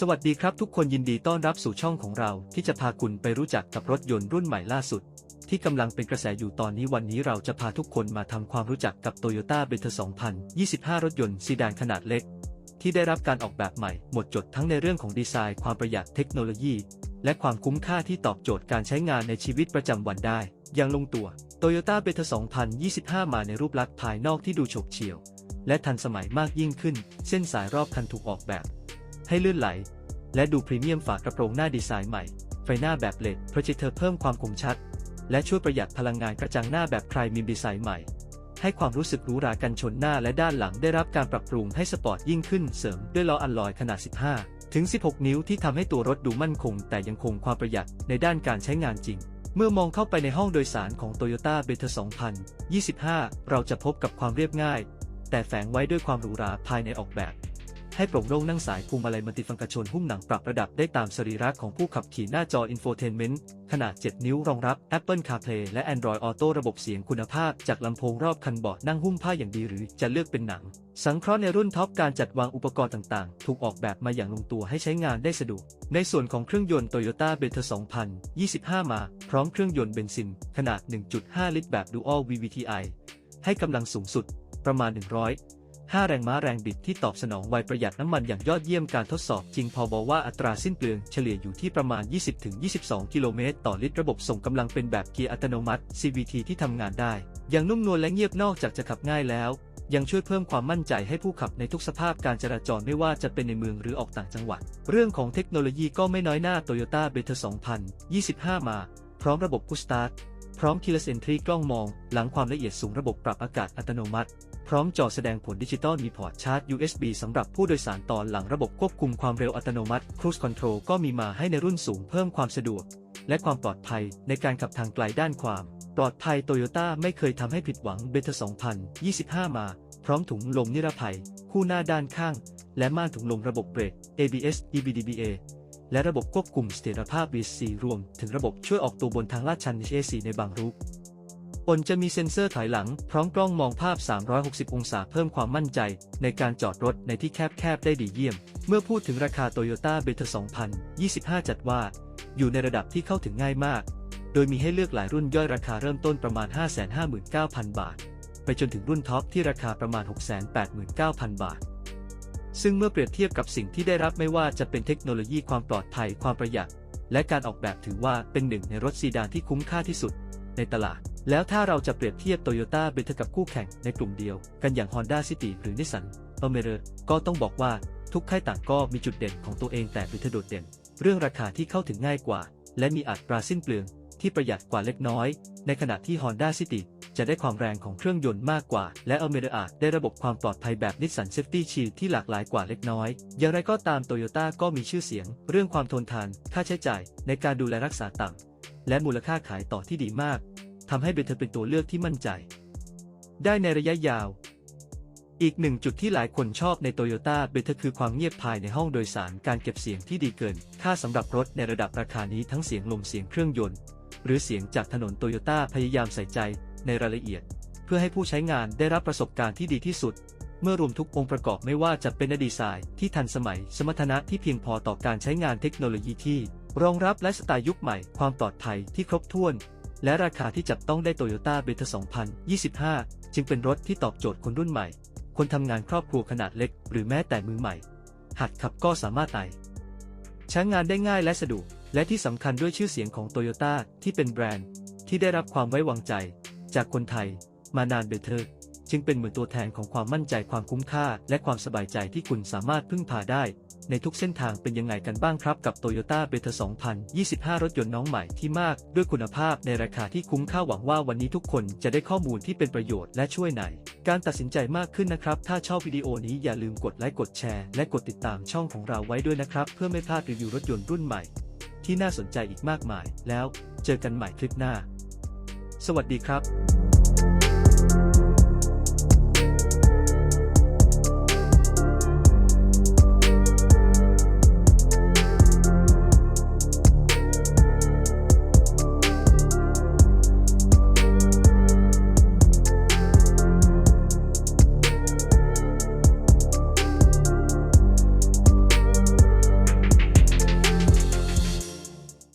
สวัสดีครับทุกคนยินดีต้อนรับสู่ช่องของเรา ที่จะพาคุณไปรู้จักกับรถยนต์รุ่นใหม่ล่าสุด ที่กำลังเป็นกระแสอยู่ตอนนี้วันนี้เราจะพาทุกคนมาทำความรู้จักกับ Toyota b e t 2025 รถยนต์ซีดานขนาดเล็ก ที่ได้รับการออกแบบใหม่หมดจดทั้งในเรื่องของดีไซน์ ความประหยัดเทคโนโลยี และความคุ้มค่าที่ตอบโจทย์การใช้งานในชีวิตประจำวันได้ อย่างลงตัว Toyota b e t 2025 มาในรูปลักษณ์ภายนอกที่ดูโฉบเฉี่ยว และทันสมัยมากยิ่งขึ้น เส้นสายรอบคันถูกออกแบบ ให้ลื่นไหล และดูพรีเมียมฝากระโปรงหน้าดีไซน์ใหม่ ไฟหน้าแบบเลดโปรเจคเตอร์เพิ่มความคมชัด และช่วยประหยัดพลังงานกระจังหน้าแบบไพรมิมดีไซน์ใหม่ ให้ความรู้สึกรูหรากันชนหน้าและด้านหลังได้รับการปรับปรุงให้สปอร์ตยิ่งขึ้นเสริมด้วยล้ออัลลอยขนาด 15 ถึง 16 นิ้วที่ทำให้ตัวรถดูมั่นคง แต่ยังคงความประหยัดในด้านการใช้งานจริงเมื่อมองเข้าไปในห้องโดยสารของ Toyota b e t 2025 เราจะพบกับความเรียบง่าย แต่แฝงไว้ด้วยความหรูหราภายในออกแบบ ให้โปร่งโล่งนั่งสายพวงมาลัยมัลติฟังก์ชันหุ้มหนังปรับระดับได้ตามสรีระของผู้ขับขี่หน้าจออินโฟเทนเมนต์ขนาด 7 นิ้วรองรับ Apple CarPlay และ Android Auto ระบบเสียงคุณภาพ จากลำโพงรอบคันบาะนั่งหุ้มผ้าอย่างดีหรือจะเลือกเป็นหนัง สังเคราะห์ในรุ่นท็อปการจัดวางอุปกรณ์ต่างๆ ถูกออกแบบมาอย่างลงตัวให้ใช้งานได้สะดวก ในส่วนของเครื่องยนต์ Toyota b e t 2025 มา พร้อมเครื่องยนต์เบนซินขนาด 1.5 ลิตรแบบ Dual VVTi ให้กำลังสูงสุดประมาณ 100 5 แรงม้าแรงบิดที่ตอบสนองไวประหยัดน้ำมันอย่างยอดเยี่ยมการทดสอบจริงพอบอกว่าอัตราสิ้นเปลืองเฉลี่ยอยู่ที่ประมาณ 20-22 กิโลเมตรต่อลิตรระบบส่งกำลังเป็นแบบเกียร์อัตโนมัติ CVT ที่ทำงานได้ อย่างนุ่มนวลและเงียบนอกจากจะขับง่ายแล้ว ยังช่วยเพิ่มความมั่นใจให้ผู้ขับในทุกสภาพการจราจรไม่ว่าจะเป็นในเมืองหรือออกต่างจังหวัด เรื่องของเทคโนโลยีก็ไม่น้อยหน้า Toyota b e t 2025 มา พร้อมระบบ Push Start พร้อม Keyless Entry กล้องมอง หลังความละเอียดสูงระบบปรับอากาศอัตโนมัติ พร้อมจอแสดงผลดิจิตอลมีพอร์ตชาร์จ USB สำหรับผู้โดยสารตอนหลังระบบควบคุมความเร็วอัตโนมัติ Cruise Control ก็มีมาให้ในรุ่นสูงเพิ่มความสะดวก และความปลอดภัยในการขับทางไกลด้านความ ปลอดภัยโตโยต้าไม่เคยทำให้ผิดหวังเบต้า2025 มา พร้อมถุงลมนิรภัย คู่หน้าด้านข้าง และม่านถุงลมระบบเบรก ABS EBDBA และระบบควบคุมเสถียรภาพ VC รวม ถึงระบบช่วยออกตัวบนทางลาดชัน HAC ในบางรูป บนจะมีเซ็นเซอร์ถอยหลัง พร้อมกล้องมองภาพ 360 องศาเพิ่มความมั่นใจ ในการจอดรถในที่แคบๆ ได้ดีเยี่ยม เมื่อพูดถึงราคา Toyota b e t 2025 จัดว่า อยู่ในระดับที่เข้าถึงง่ายมาก โดยมีให้เลือกหลายรุ่นย่อยราคาเริ่มต้นประมาณ 559,000 บาท ไปจนถึงรุ่นท็อปที่ราคาประมาณ 689,000 บาท ซึ่งเมื่อเปรียบเทียบกับสิ่งที่ได้รับไม่ว่าจะเป็นเทคโนโลยีความปลอดภัยความประหยัด และการออกแบบถือว่าเป็นหนึ่งในรถซีดานที่คุ้มค่าที่สุด ในตลาด แล้วถ้าเราจะเปรียบเทียบ Toyota b e t กับคู่แข่งในกลุ่มเดียวกันอย่าง Honda City หรือ Nissan a m e r a ก็ต้องบอกว่าทุกค่ายต่างก็มีจุดเด่นของตัวเองแต่ b e t โดดเด่น เรื่องราคาที่เข้าถึงง่ายกว่า และมีอัตราสิ้นเปลืองที่ประหยัดกว่าเล็กน้อย ในขณะที่ Honda City จะได้ความแรงของเครื่องยนต์มากกว่า และ a m e r a ได้ระบบความปลอดภัยแบบ Nissan Safety Shield ที่หลากหลายกว่าเล็กน้อย อย่างไรก็ตาม Toyota ก็มีชื่อเสียง เรื่องความทนทาน ค่าใช้จ่าย ในการดูแลรักษาต่ำและมูลค่าขายต่อที่ดีมาก ทำให้เบเธอเป็นตัวเลือกที่มั่นใจ ได้ในระยะยาว อีกหนึ่งจุดที่หลายคนชอบในโตโยต้าเบเธอคือความเงียบภายในห้องโดยสารการเก็บเสียงที่ดีเกิน ค่าสำหรับรถในระดับราคานี้ทั้งเสียงลมเสียงเครื่องยนต์ หรือเสียงจากถนนโตโยต้าพยายามใส่ใจในรายละเอียด เพื่อให้ผู้ใช้งานได้รับประสบการณ์ที่ดีที่สุดเมื่อรวมทุกองค์ประกอบไม่ว่าจะเป็นดีไซน์ที่ทันสมัย สมรรถนะที่เพียงพอต่อการใช้งานเทคโนโลยีที่ รองรับและสไตล์ยุคใหม่ ความปลอดภัยที่ครบถ้วน และราคาที่จับต้องได้ Toyota b e t 2025 จึงเป็นรถที่ตอบโจทย์คนรุ่นใหม่ คนทำงานครอบครัวขนาดเล็ก หรือแม้แต่มือใหม่ หัดขับก็สามารถไต่ใช้งานได้ง่ายและสะดวก และที่สำคัญด้วยชื่อเสียงของ Toyota ที่เป็นแบรนด์ ที่ได้รับความไว้วางใจ จากคนไทย มานานเบเทอร์ จึงเป็นเหมือนตัวแทนของความมั่นใจความคุ้มค่า และความสบายใจที่คุณสามารถพึ่งพาได้ ในทุกเส้นทางเป็นยังไงกันบ้างครับกับ Toyota b e t 2025 รถยนต์น้องใหม่ที่มาก ด้วยคุณภาพในราคาที่คุ้มค่าหวังว่าวันนี้ทุกคนจะได้ข้อมูลที่เป็นประโยชน์และช่วยในการตัดสินใจมากขึ้นนะครับ ถ้าชอบวิดีโอนี้อย่าลืมกดไลค์กดแชร์และกดติดตามช่องของเราไว้ด้วยนะครับ เพื่อไม่พลาดรีวิวรถยนต์รุ่นใหม่ ที่น่าสนใจอีกมากมาย แล้ว เจอกันใหม่คลิปหน้า สวัสดีครับ